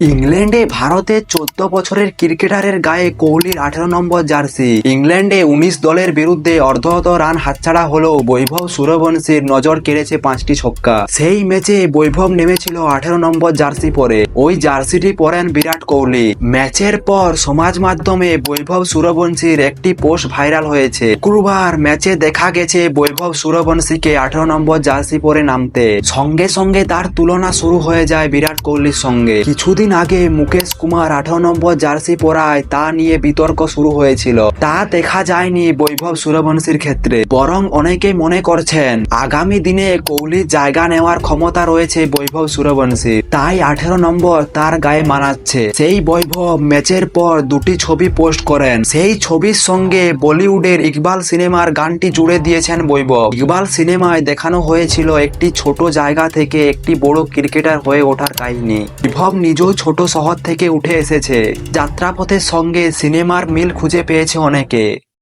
ইংল্যান্ডে ভারতের চোদ্দ বছরের ক্রিকেটারের গায়ে কোহলির আঠেরো নম্বর জার্সি। ইংল্যান্ডে উনিশ দলের বিরুদ্ধে অর্ধশত রান হাতছাড়া হলেও বৈভব সূর্যবংশীর নজর কেড়েছে পাঁচটি ছক্কা। সেই ম্যাচে বৈভব নেমেছিল আঠেরো নম্বর জার্সি পরে। ওই জার্সিটি পরেন বিরাট কোহলি। ম্যাচের পর সমাজ মাধ্যমে বৈভব সূর্যবংশীর একটি পোস্ট ভাইরাল হয়েছে। শুক্রবার ম্যাচে দেখা গেছে বৈভব সূর্যবংশীকে আঠেরো নম্বর জার্সি পরে নামতে। সঙ্গে সঙ্গে তার তুলনা শুরু হয়ে যায় বিরাট কোহলির সঙ্গে। কিছুদিন আগে মুকেশ কুমার আঠারো নম্বর জার্সি পরায় তা নিয়ে বিতর্ক শুরু হয়েছিল। তা দেখা যায়নি বৈভব সূর্যবংশীর ক্ষেত্রে। বরং অনেকে মনে করছেন, আগামী দিনে কোহলির জায়গা নেওয়ার ক্ষমতা রয়েছে বৈভব সূর্যবংশী তাই আঠেরো নম্বর তার গায়ে মানাচ্ছে। সেই বৈভব ম্যাচের পর দুটি ছবি পোস্ট করেন। সেই ছবির সঙ্গে বলিউডের ইকবাল সিনেমার গানটি জুড়ে দিয়েছেন বৈভব। ইকবাল সিনেমায় দেখানো হয়েছিল একটি ছোট জায়গা থেকে একটি বড় ক্রিকেটার হয়ে ওঠার কাহিনী। বৈভব নিজেও ছোট শহর থেকে উঠে এসেছে। যাত্রাপথের সঙ্গে সিনেমার মিল খুঁজে পেয়েছে অনেকে।